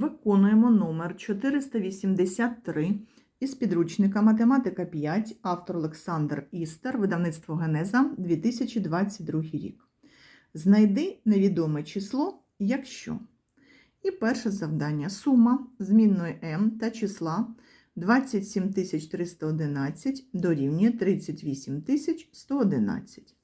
Виконуємо номер 483 із підручника Математика 5, автор Олександр Істер, видавництво Генеза, 2022 рік. Знайди невідоме число, якщо. І перше завдання. Сума змінної m та числа 27311 дорівнює 38111.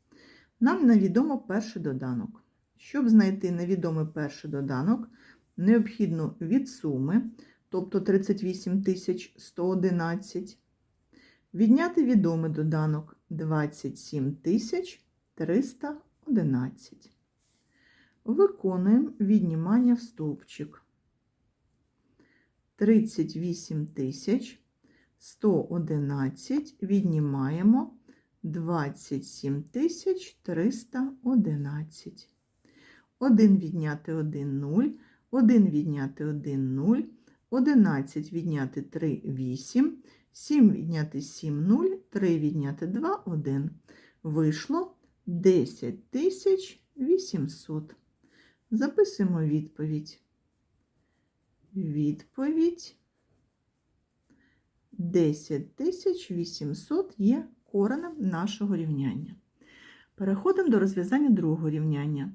Нам невідомо перший доданок. Щоб знайти невідомий перший доданок, необхідно від суми, тобто 38111, відняти відомий доданок 27311. Виконуємо віднімання в стовпчик. 38111 віднімаємо 27311. 1 відняти 1 0, 1 відняти 1 0, 11 відняти 3 8, 7 відняти 7 0, 3 відняти 2 1. Вийшло 10800. Записуємо відповідь. Відповідь 10800 є коренем нашого рівняння. Переходимо до розв'язання другого рівняння.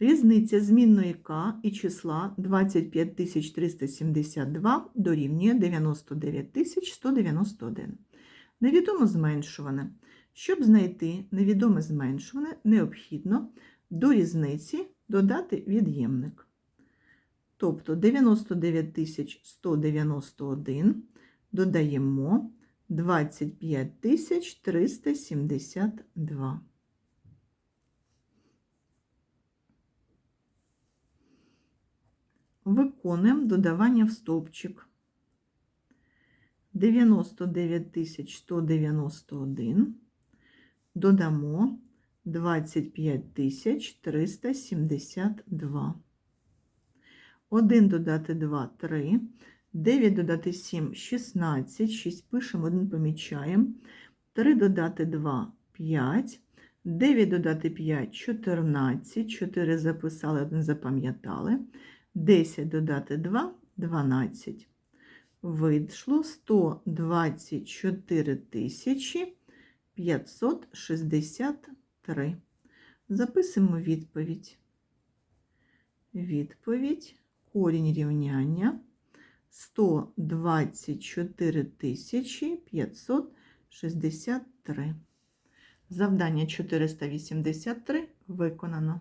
Різниця змінної k і числа 25372 дорівнює 99191. Невідомо зменшуване. Щоб знайти невідоме зменшуване, необхідно до різниці додати від'ємник. Тобто 99191 додаємо 25372. Виконуємо додавання в стовпчик. 99191 додамо 25372. 1 додати 2 3, 9 додати 7 16, 6 пишемо, 1 помічаємо, 3 додати 2 5, 9 додати 5 14, 4 записали, 1 запам'ятали, 10 додати 2 12. Вийшло 124 тисячі 563. Записуємо відповідь. Відповідь корінь рівняння 124 тисячі 563. Завдання 483 виконано.